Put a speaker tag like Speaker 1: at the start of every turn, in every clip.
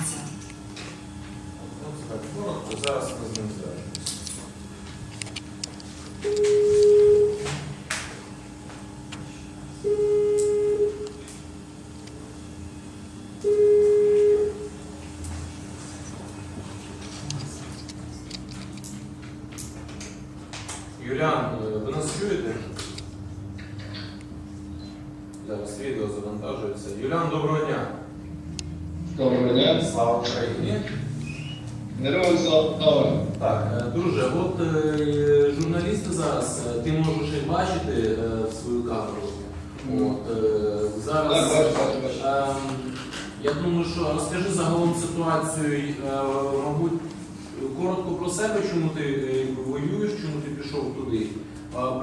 Speaker 1: кінця.
Speaker 2: Так коротко, зараз ми з ним. Юліан, ви нас чуєте? Зараз відео завантажується. Юліан, доброго дня.
Speaker 3: Доброго дня.
Speaker 2: Слава Україні.
Speaker 3: Героям слава.
Speaker 2: Так, е, друже, от е, журналісти зараз, е, ти можеш їх бачити е, в свою камеру. От, е,
Speaker 3: Так, бачу, бачу, бачу.
Speaker 2: ем, я думаю, що розкажи загалом ситуацію, е, мабуть, коротко про себе, чому ти е, воюєш, чому ти пішов туди.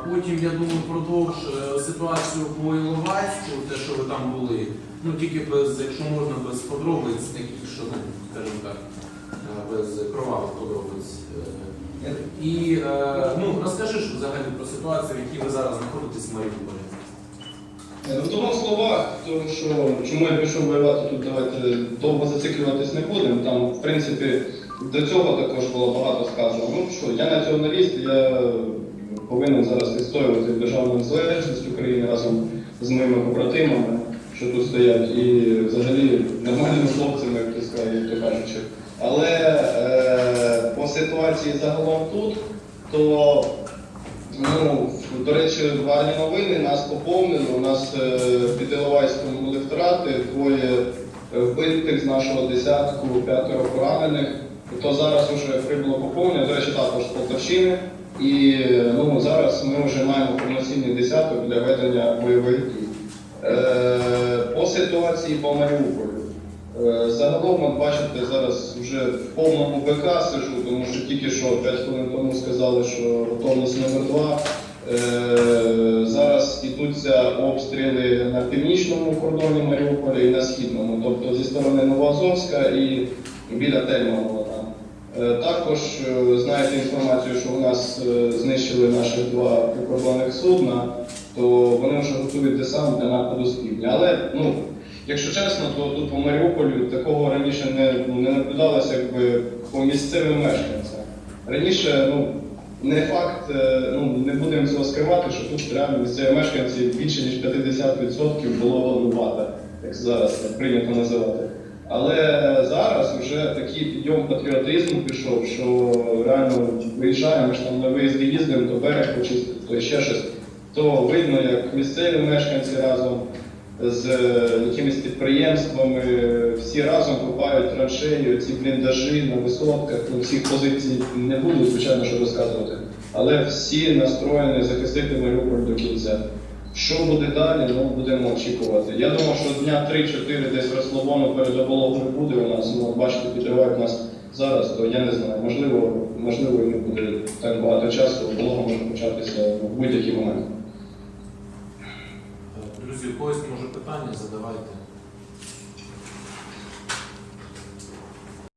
Speaker 2: Потім, я думаю, продовж е, ситуацію по Іловайську, те, що ви там були. Ну тільки без, якщо можна, без подробиць, таких, що, ну, скажімо так, е, без кровавих подробиць. І ну, розкажи ж взагалі про ситуацію, в якій ви зараз знаходитесь в Маріуполі.
Speaker 3: Е, В двох словах, тому що чому я пішов воювати тут, давайте довго зациклюватись не будемо. Там, в принципі, до цього також було багато сказано. Ну що, я націоналіст, я повинен зараз відстоювати державну незалежність України разом з моїми побратимами, що тут стоять, і взагалі нормальними хлопцями, як то кажучи. Але е, по ситуації загалом тут, то Ну, до речі, гарні новини. Нас поповнили. У нас е, під Іловайськом були втрати, двоє вбитих з нашого десятку, п'ятеро поранених. То зараз вже прибуло поповнення, до речі, також з Полтавщини. І ну, зараз ми вже маємо повноцінний десяток для ведення бойових дій. Е, по ситуації по Маріуполю. Е, Загалом, бачите, зараз вже в повному БК сижу, тому що тільки що 5 хвилин тому сказали, що готовність номер 2. Е, Зараз ідуться обстріли на північному кордоні Маріуполя і на східному, тобто зі сторони Новоазовська і біля. Е, Також е, знаєте інформацію, що у нас е, знищили наші два прикордонних судна, то вони вже готують десант для нападу з півдня. Але ну, Якщо чесно, то тут по Маріуполю такого раніше не, не наблюдалося якби по місцевим мешканцям. Раніше, ну, не факт, е, ну не будемо цього скривати, що тут реально місцеві мешканці більше ніж 50% було голубата, як зараз прийнято називати. Але зараз такий підйом патріотизму пішов, що реально виїжджаємо, ж там на виїзди їздимо, то берег почистити, то ще щось. То видно, як місцеві мешканці разом з е, якимись підприємствами, всі разом купають траншеї, ці бліндажі на висотках, ну, всіх позицій не буду, звичайно, що розказувати. Але всі настроєні захистити Маріуполь до кінця. Що буде далі, ну будемо очікувати. Я думав, що дня 3-4 десь розслабоно перед обологою буде у нас. Ну, бачите, підривають нас зараз, то я не знаю. Можливо, можливо, і не буде так багато часу, оболога може початися в будь-який момент.
Speaker 2: Друзі, у когось може питання задавайте.